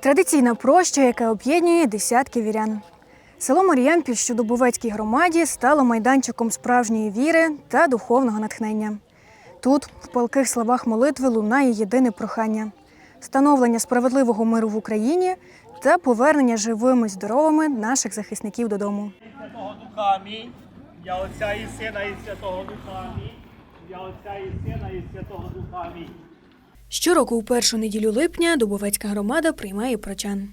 Традиційна проща, яка об'єднує десятки вірян. Село Маріямпіль, що Дубовецькій громаді, стало майданчиком справжньої віри та духовного натхнення. Тут, в палких словах молитви, лунає єдине прохання встановлення справедливого миру в Україні та повернення живими і здоровими наших захисників додому. Святого Духа Амінь. Я Отця і Сина і Святого Духа Амінь. Я Отця і Сина і Святого Духа Амінь. Щороку у першу неділю липня Дубовецька громада приймає прочан.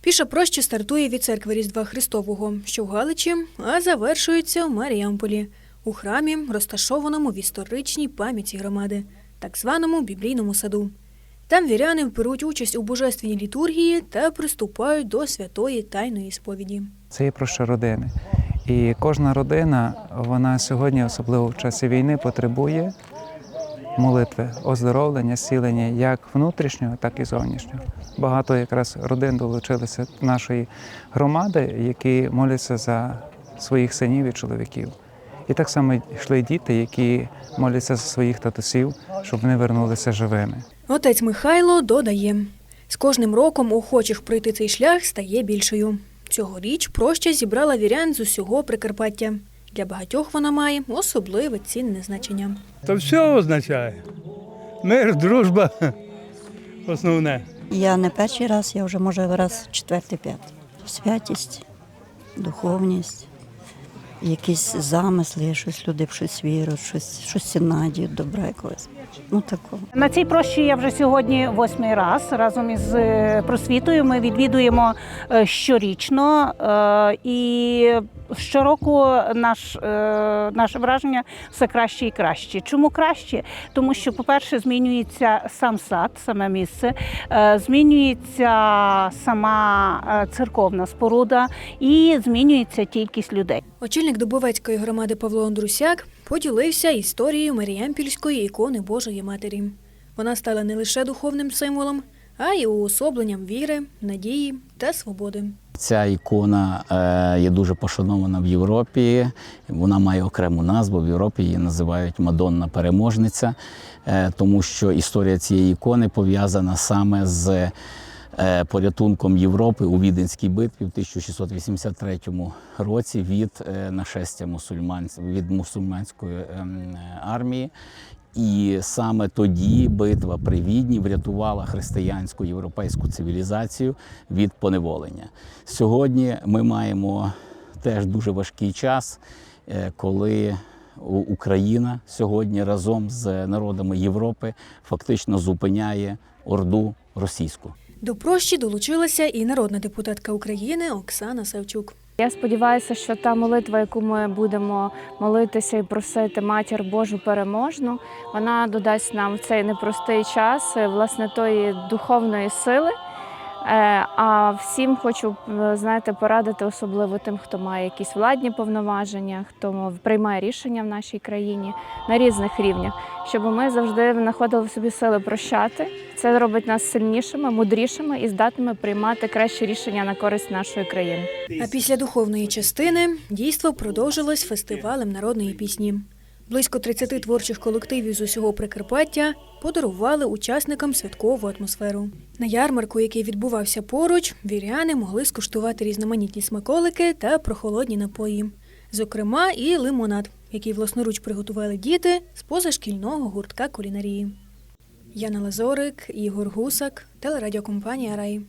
Піша проща стартує від церкви Різдва Христового, що в Галичі, а завершується у Маріамполі, у храмі, розташованому в історичній пам'яті громади, так званому біблійному саду. Там віряни беруть участь у божественній літургії та приступають до святої тайної сповіді. Це є про що родини. І кожна родина, вона сьогодні, особливо в часі війни, потребує молитви, оздоровлення, зцілення як внутрішнього, так і зовнішнього. Багато якраз родин долучилися до нашої громади, які моляться за своїх синів і чоловіків. І так само йшли діти, які моляться за своїх татусів, щоб вони вернулися живими. Отець Михайло додає: з кожним роком охочих пройти цей шлях стає більшою. Цьогоріч проща зібрала вірян з усього Прикарпаття. Для багатьох вона має особливе цінне значення. То все означає. Мир, дружба. Основне. Я не перший раз, я вже може раз четвертий, п'ятий. Святість, духовність, якісь замисли, щось люди в щось вірять, щось, щось надіють, добра якогось. Ну такого. На цій прощі я вже сьогодні восьмий раз разом із е, просвітою. Ми відвідуємо е, щорічно е, і щороку наш, е, наше враження все краще і краще. Чому краще? Тому що, по-перше, змінюється сам сад, саме місце, е, змінюється сама е, церковна споруда і змінюється кількість людей. Очільник Дубовецької громади Павло Андрусяк поділився історією Маріямпільської ікони Божої Матері. Вона стала не лише духовним символом, а й уособленням віри, надії та свободи. Ця ікона е, є дуже пошанована в Європі. Вона має окрему назву. В Європі її називають Мадонна Переможниця, е, тому що історія цієї ікони пов'язана саме з е, порятунком Європи у Віденській битві в 1683 році від нашестя мусульманців від мусульманської ем, армії. І саме тоді битва при Відні врятувала християнську європейську цивілізацію від поневолення. Сьогодні ми маємо теж дуже важкий час, е, коли Україна сьогодні разом з народами Європи фактично зупиняє орду російську. До прощі долучилася і народна депутатка України Оксана Савчук. Я сподіваюся, що та молитва, яку ми будемо молитися і просити матір Божу переможну, вона додасть нам в цей непростий час власне тої духовної сили. Е, А всім хочу е, знаєте, порадити, особливо тим, хто має якісь владні повноваження, хто приймає рішення в нашій країні на різних рівнях, щоб ми завжди знаходили в собі сили прощати. Це робить нас сильнішими, мудрішими і здатними приймати кращі рішення на користь нашої країни. А після духовної частини дійство продовжилось фестивалем народної пісні. Близько 30 творчих колективів з усього Прикарпаття подарували учасникам святкову атмосферу. На ярмарку, який відбувався поруч, віряни могли скуштувати різноманітні смаколики та прохолодні напої, зокрема, і лимонад, який власноруч приготували діти з позашкільного гуртка кулінарії. Яна Лазорик, Ігор Гусак, телерадіокомпанія Рай.